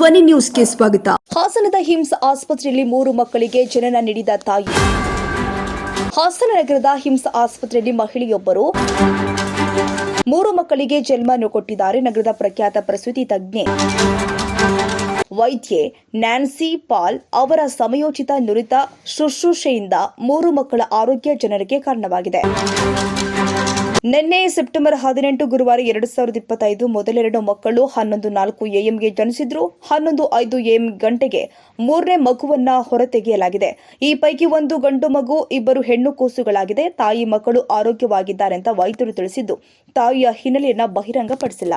ಧ್ವನಿ ನ್ಯೂಸ್ಗೆ ಸ್ವಾಗತ. ಹಾಸನದ ಹಿಮ್ಸ್ ಆಸ್ಪತ್ರೆಯಲ್ಲಿ ಮೂರು ಮಕ್ಕಳಿಗೆ ಜನನ ನೀಡಿದ ತಾಯಿ. ಹಾಸನ ನಗರದ ಹಿಮ್ಸ್ ಆಸ್ಪತ್ರೆಯಲ್ಲಿ ಮಹಿಳೆಯೊಬ್ಬರು ಮೂರು ಮಕ್ಕಳಿಗೆ ಜನ್ಮ ಕೊಟ್ಟಿದ್ದಾರೆ. ನಗರದ ಪ್ರಖ್ಯಾತ ಪ್ರಸೂತಿ ತಜ್ಞೆ ವೈದ್ಯೆ ನ್ಯಾನ್ಸಿ ಪಾಲ್ ಅವರ ಸಮಯೋಚಿತ ನುರಿತ ಶುಶ್ರೂಷೆಯಿಂದ ಮೂರು ಮಕ್ಕಳ ಆರೋಗ್ಯ ಜನರಿಗೆ ಕಾರಣವಾಗಿದೆ. ನಿನ್ನೆ ಸೆಪ್ಟೆಂಬರ್ ಹದಿನೆಂಟು ಗುರುವಾರ ಎರಡು ಸಾವಿರದ ಇಪ್ಪತ್ತೈದು ಮೊದಲೆರಡು ಮಕ್ಕಳು ಹನ್ನೊಂದು ನಾಲ್ಕು ಎಎಂಗೆ ಜನಿಸಿದ್ರು, ಹನ್ನೊಂದು ಐದು ಎಎಂ ಗಂಟೆಗೆ ಮೂರನೇ ಮಗುವನ್ನ ಹೊರತೆಗೆಯಲಾಗಿದೆ. ಈ ಪೈಕಿ ಒಂದು ಗಂಡು ಮಗು, ಇಬ್ಬರು ಹೆಣ್ಣು ಕೂಸುಗಳಾಗಿದೆ. ತಾಯಿ ಮಕ್ಕಳು ಆರೋಗ್ಯವಾಗಿದ್ದಾರೆ ಅಂತ ವೈದ್ಯರು ತಿಳಿಸಿದ್ದು, ತಾಯಿಯ ಹಿನ್ನೆಲೆಯನ್ನ ಬಹಿರಂಗಪಡಿಸಿಲ್ಲ.